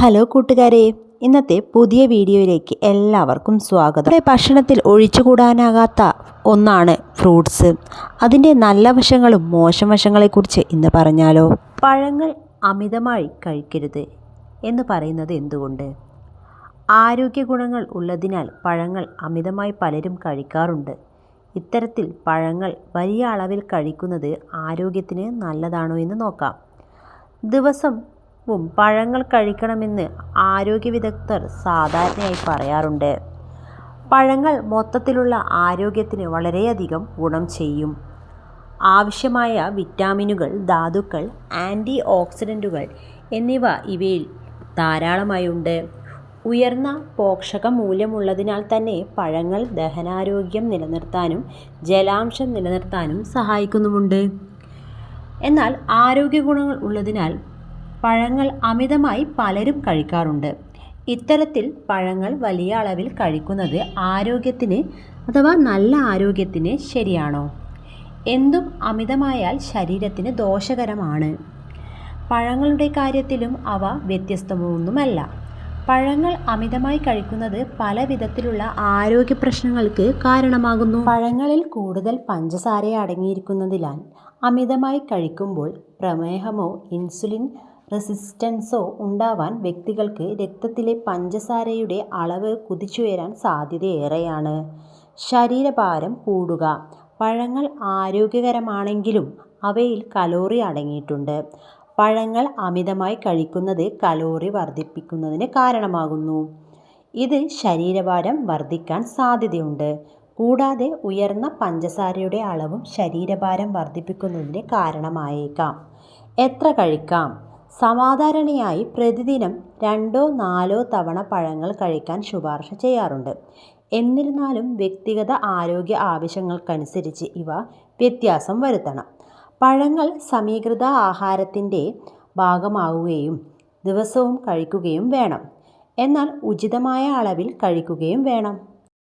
Hello കൂട്ടുകാരെ ഇന്നത്തെ പുതിയ വീഡിയോയിലേക്ക് എല്ലാവർക്കും സ്വാഗതം. നമ്മുടെ ഭക്ഷണത്തിൽ ഒഴിച്ചുകൂടാനാകാത്ത ഒന്നാണ് ഫ്രൂട്ട്സ്. അതിന്റെ നല്ല വശങ്ങളും മോശം വശങ്ങളെക്കുറിച്ച് ഇന്ന് പറഞ്ഞാലോ? പഴങ്ങൾ അമിതമായി കഴിക്കരുത് എന്ന് പറയുന്നത് എന്തുകൊണ്ട്? ആരോഗ്യ ഗുണങ്ങൾ ഉള്ളതിനാൽ പഴങ്ങൾ അമിതമായി പലരും കഴിക്കാറുണ്ട്. ഇത്തരത്തിൽ പഴങ്ങൾ വലിയ അളവിൽ കഴിക്കുന്നത് ആരോഗ്യത്തിന് നല്ലതാണോ എന്ന് നോക്കാം. ദിവസവും പഴങ്ങൾ കഴിക്കണമെന്ന് ആരോഗ്യ വിദഗ്ധർ സാധാരണയായി പറയാറുണ്ട്. പഴങ്ങൾ മൊത്തത്തിലുള്ള ആരോഗ്യത്തിന് വളരെയധികം ഗുണം ചെയ്യും. ആവശ്യമായ വിറ്റാമിനുകൾ ധാതുക്കൾ ആന്റി ഓക്സിഡന്റുകൾ എന്നിവ ഇവയിൽ ധാരാളമായുണ്ട്. ഉയർന്ന പോഷക മൂല്യമുള്ളതിനാൽ തന്നെ പഴങ്ങൾ ദഹനാരോഗ്യം നിലനിർത്താനും ജലാംശം നിലനിർത്താനും സഹായിക്കുന്നുമുണ്ട്. എന്നാൽ ആരോഗ്യ ഗുണങ്ങൾ ഉള്ളതിനാൽ പഴങ്ങൾ അമിതമായി പലരും കഴിക്കാറുണ്ട്. ഇത്തരത്തിൽ പഴങ്ങൾ വലിയ അളവിൽ കഴിക്കുന്നത് ആരോഗ്യത്തിന് അഥവാ നല്ല ആരോഗ്യത്തിന് ശരിയാണോ? എന്തും അമിതമായാൽ ശരീരത്തിന് ദോഷകരമാണ്. പഴങ്ങളുടെ കാര്യത്തിലും അവ വ്യത്യസ്തമൊന്നുമല്ല. പഴങ്ങൾ അമിതമായി കഴിക്കുന്നത് പല വിധത്തിലുള്ള ആരോഗ്യ പ്രശ്നങ്ങൾക്ക് കാരണമാകുന്നു. പഴങ്ങളിൽ കൂടുതൽ പഞ്ചസാര അടങ്ങിയിരിക്കുന്നതിനാൽ അമിതമായി കഴിക്കുമ്പോൾ പ്രമേഹമോ ഇൻസുലിൻ റെസിസ്റ്റൻസോ ഉണ്ടാവാൻ വ്യക്തികൾക്ക് രക്തത്തിലെ പഞ്ചസാരയുടെ അളവ് കുതിച്ചുയരാൻ സാധ്യതയേറെയാണ്. ശരീരഭാരം കൂടുക. പഴങ്ങൾ ആരോഗ്യകരമാണെങ്കിലും അവയിൽ കലോറി അടങ്ങിയിട്ടുണ്ട്. പഴങ്ങൾ അമിതമായി കഴിക്കുന്നത് കലോറി വർദ്ധിപ്പിക്കുന്നതിന് കാരണമാകുന്നു. ഇത് ശരീരഭാരം വർദ്ധിക്കാൻ സാധ്യതയുണ്ട്. കൂടാതെ ഉയർന്ന പഞ്ചസാരയുടെ അളവും ശരീരഭാരം വർദ്ധിപ്പിക്കുന്നതിന് കാരണമായേക്കാം. എത്ര കഴിക്കാം? സാധാരണയായി പ്രതിദിനം രണ്ടോ നാലോ തവണ പഴങ്ങൾ കഴിക്കാൻ ശുപാർശ ചെയ്യാറുണ്ട്. എന്നിരുന്നാലും വ്യക്തിഗത ആരോഗ്യ ആവശ്യങ്ങൾക്കനുസരിച്ച് ഇവ വ്യത്യാസം വരുത്തണം. പഴങ്ങൾ സമീകൃത ആഹാരത്തിന്റെ ഭാഗമാവുകയും ദിവസവും കഴിക്കുകയും വേണം. എന്നാൽ ഉചിതമായ അളവിൽ കഴിക്കുകയും വേണം.